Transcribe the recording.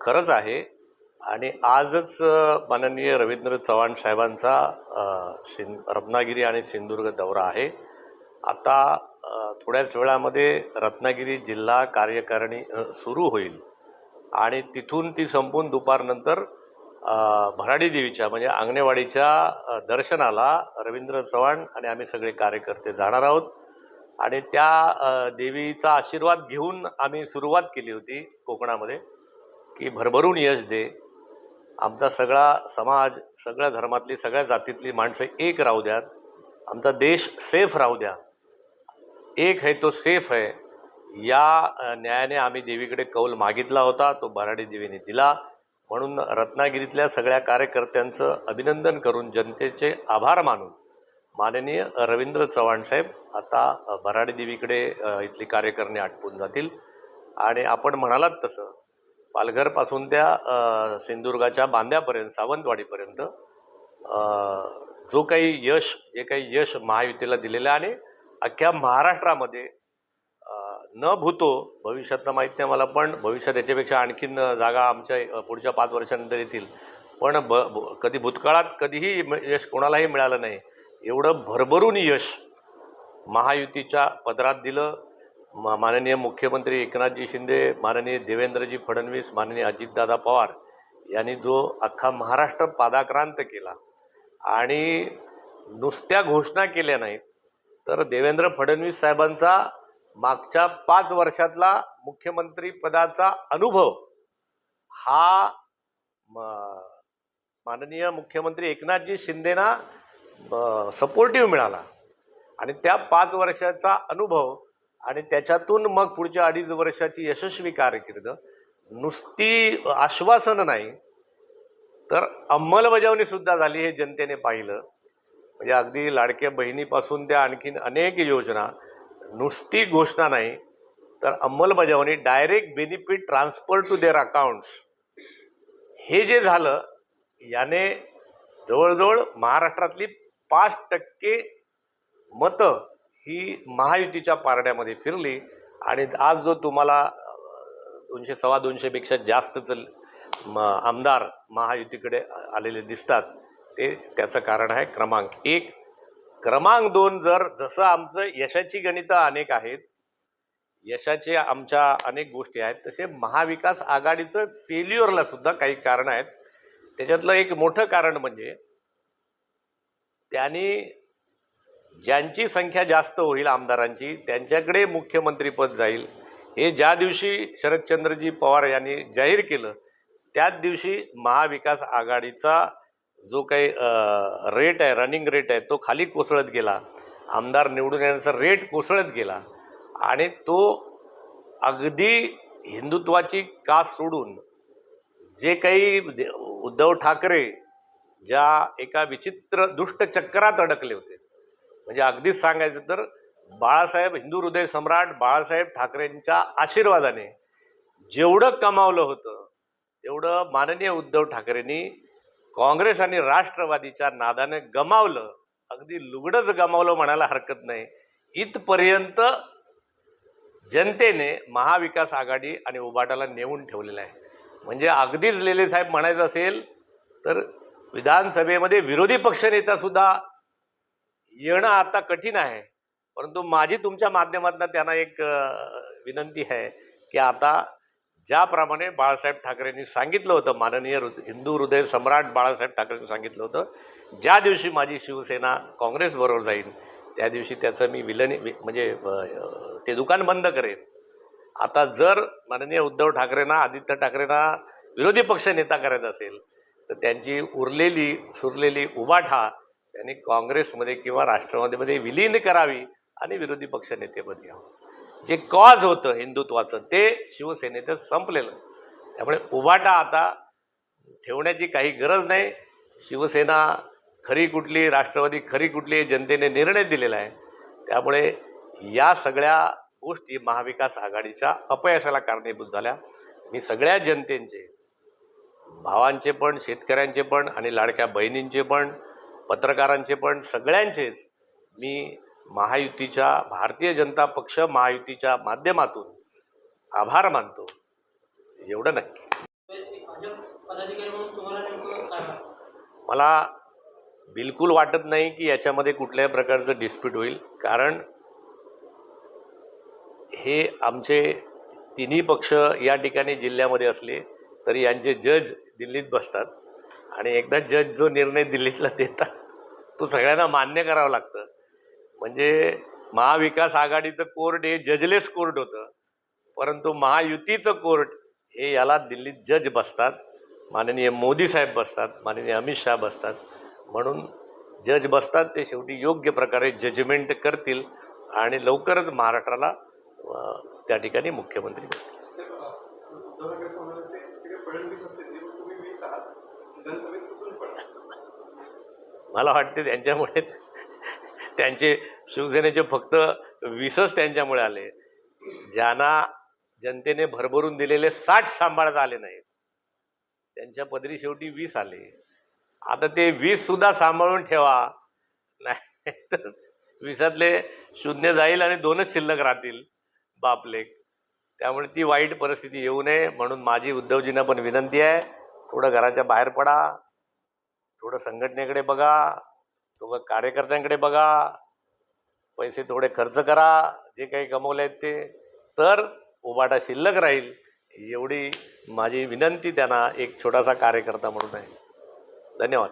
खरंच आहे. आणि आजच माननीय रवींद्र चव्हाण साहेबांचा सिं रत्नागिरी आणि सिंधुदुर्ग दौरा आहे. आता थोड्याच वेळामध्ये रत्नागिरी जिल्हा कार्यकारिणी सुरू होईल. आणि तिथून ती संपून दुपारनंतर भराडी देवीच्या म्हणजे अंगणेवाडीच्या दर्शनाला रवींद्र चव्हाण आणि आम्ही सगळे कार्यकर्ते जाणार आहोत. आणि त्या देवीचा आशीर्वाद घेऊन आम्ही सुरुवात केली होती कोकणामध्ये. की भरभरून यश दे. आमचा सगळा समाज सगळ्या धर्मातली सगळ्या जातीतली माणसं एक राहू द्यात आमचा देश सेफ राहू द्या. एक है तो सेफ आहे. या न्यायाने आम्ही देवीकडे कौल मागितला होता. तो बराडी देवीने दिला. म्हणून रत्नागिरीतल्या सगळ्या कार्यकर्त्यांचं अभिनंदन करून जनतेचे आभार मानून माननीय रवींद्र चव्हाण साहेब आता भराडी बराडी देवीकडे इथली कार्यकारिणी आटपून जातील. आणि आपण म्हणालात तसं पालघरपासून त्या सिंधुदुर्गाच्या बांद्यापर्यंत सावंतवाडीपर्यंत जो काही यश जे काही यश महायुतीला दिलेलं आहे आणि अख्ख्या महाराष्ट्रामध्ये न भूतो भविष्यातलं माहीत नाही मला पण भविष्यात याच्यापेक्षा आणखीन जागा आमच्या पुढच्या पाच वर्षानंतर येतील. पण ब कधी भूतकाळात कधीही म- यश कोणालाही मिळालं नाही. एवढं भरभरून यश महायुतीच्या पदरात दिलं. माननीय मुख्यमंत्री एकनाथजी शिंदे माननीय देवेंद्रजी फडणवीस माननीय अजितदादा पवार यांनी जो अख्खा महाराष्ट्र पादाक्रांत केला आणि नुसत्या घोषणा केल्या नाहीत तर देवेंद्र फडणवीस साहेबांचा मागच्या पाच वर्षातला मुख्यमंत्री पदाचा अनुभव हा म- माननीय मुख्यमंत्री एकनाथजी शिंदेना सपोर्टिव्ह मिळाला. आणि त्या पाच वर्षाचा अनुभव आणि त्याच्यातून मग पुढच्या अडीच वर्षाची यशस्वी कारकीर्द. नुसती आश्वासनं नाही तर अंमलबजावणी सुद्धा झाली हे जनतेने पाहिलं. म्हणजे अगदी लाडक्या बहिणीपासून त्या आणखीन अनेक योजना. नुसती घोषणा नाही तर अंमलबजावणी direct benefit transfer to their accounts हे जे झालं याने जवळजवळ महाराष्ट्रातली पाच टक्के मतं ही महायुतीच्या पारड्यामध्ये फिरली आणि आज जो तुम्हाला दोनशे सव्वा दोनशेपेक्षा जास्तच आमदार महायुतीकडे आलेले दिसतात ते त्याचं कारण आहे क्रमांक एक. क्रमांक दोन जर जसं आमचं यशाची गणितं अनेक आहेत यशाचे आमच्या अनेक गोष्टी आहेत तसे महाविकास आघाडीचं फेल्युअरला सुद्धा काही कारण आहेत. त्याच्यातलं एक मोठं कारण म्हणजे त्यांनी ज्यांची संख्या जास्त होईल आमदारांची त्यांच्याकडे मुख्यमंत्रीपद जाईल. हे ज्या दिवशी शरदचंद्रजी पवार यांनी जाहीर केलं त्याच दिवशी महाविकास आघाडीचा जो काही रेट आहे रनिंग रेट आहे तो खाली कोसळत गेला. आमदार निवडून येण्याचा रेट कोसळत गेला. आणि तो अगदी हिंदुत्वाची कास सोडून जे काही दे- उद्धव ठाकरे ज्या एका विचित्र दुष्ट चक्रात अडकले होते म्हणजे अगदीच सांगायचं तर बाळासाहेब हिंदू हृदय सम्राट बाळासाहेब ठाकरेंच्या आशीर्वादाने जेवढं कमावलं होतं तेवढं माननीय उद्धव ठाकरेंनी काँग्रेस आणि राष्ट्रवादीच्या नादाने गमावलं. अगदी लुगडंच गमावलं म्हणायला हरकत नाही. इथपर्यंत जनतेने महाविकास आघाडी आणि उबाटाला नेऊन ठेवलेलं आहे. म्हणजे अगदीच लेले साहेब म्हणायचं असेल तर विधानसभेमध्ये विरोधी पक्षनेतासुद्धा येणं आता कठीण आहे परंतु माझी तुमच्या माध्यमातून त्यांना एक विनंती आहे की आता ज्याप्रमाणे बाळासाहेब ठाकरेंनी सांगितलं होतं माननीय हृद हिंदू हृदय सम्राट बाळासाहेब ठाकरेंनी सांगितलं होतं ज्या दिवशी माझी शिवसेना काँग्रेसबरोबर जाईल त्या दिवशी त्याचं मी विलनी म्हणजे ते दुकान बंद करेन. आता जर माननीय उद्धव ठाकरेंना आदित्य ठाकरेंना विरोधी पक्ष नेता करायचा असेल तर त्यांची उरलेली सुरलेली उभाठा त्यांनी काँग्रेसमध्ये किंवा राष्ट्रवादीमध्ये विलीन करावी आणि विरोधी पक्ष नेतेपद घ्यावं. जे कॉज होतं हिंदुत्वाचं ते शिवसेनेचं संपलेलं. त्यामुळे उभाटा आता ठेवण्याची काही गरज नाही. शिवसेना खरी कुठली राष्ट्रवादी खरी कुठली जनतेने निर्णय दिलेला आहे. त्यामुळे या सगळ्या गोष्टी महाविकास आघाडीच्या अपयशाला कारणीभूत झाल्या. मी सगळ्या जनतेचे भावांचे पण शेतकऱ्यांचे पण आणि लाडक्या बहिणींचे पण पत्रकारांचे पण सगळ्यांचेच. मी महायुतीच्या भारतीय जनता पक्ष महायुतीच्या माध्यमातून आभार मानतो. एवढं नक्की. मला बिलकुल वाटत नाही की याच्यामध्ये कुठल्याही प्रकारचं डिस्प्यूट होईल. कारण हे आमचे तिन्ही पक्ष या ठिकाणी जिल्ह्यामध्ये असले तरी यांचे जज दिल्लीत बसतात. आणि एकदा जज जो निर्णय दिल्लीतला देतात तो सगळ्यांना मान्य करावं लागतं. म्हणजे महाविकास आघाडीचं कोर्ट हे जजलेस कोर्ट होतं परंतु महायुतीचं कोर्ट हे याला दिल्लीत जज बसतात माननीय मोदी साहेब बसतात माननीय अमित शाह बसतात. म्हणून जज बसतात ते शेवटी योग्य प्रकारे जजमेंट करतील आणि लवकरच महाराष्ट्राला त्या ठिकाणी मुख्यमंत्री करतील. कुठून मला वाटते त्यांच्यामुळे त्यांचे शिवसेनेचे फक्त वीसच त्यांच्यामुळे आले. ज्यांना जनतेने भरभरून दिलेले साठ सांभाळता आले नाहीत. त्यांच्या पदरी शेवटी वीस आले. आता ते वीस सुद्धा सांभाळून ठेवा. नाही तर विसातले शून्य जाईल आणि दोनच शिल्लक राहतील. बापलेक त्यामुळे ती वाईट परिस्थिती येऊ नये म्हणून माझी उद्धवजींना पण विनंती आहे. थोडं घराच्या बाहेर पडा. थोडं संघटनेकडे बघा. थोडं कार्यकर्त्यांकडे बघा. पैसे थोडे खर्च करा. जे काही कमवले आहेत ते. तर उबाटा शिल्लक राहील एवढी माझी विनंती त्यांना. एक छोटासा कार्यकर्ता म्हणून आहे. धन्यवाद.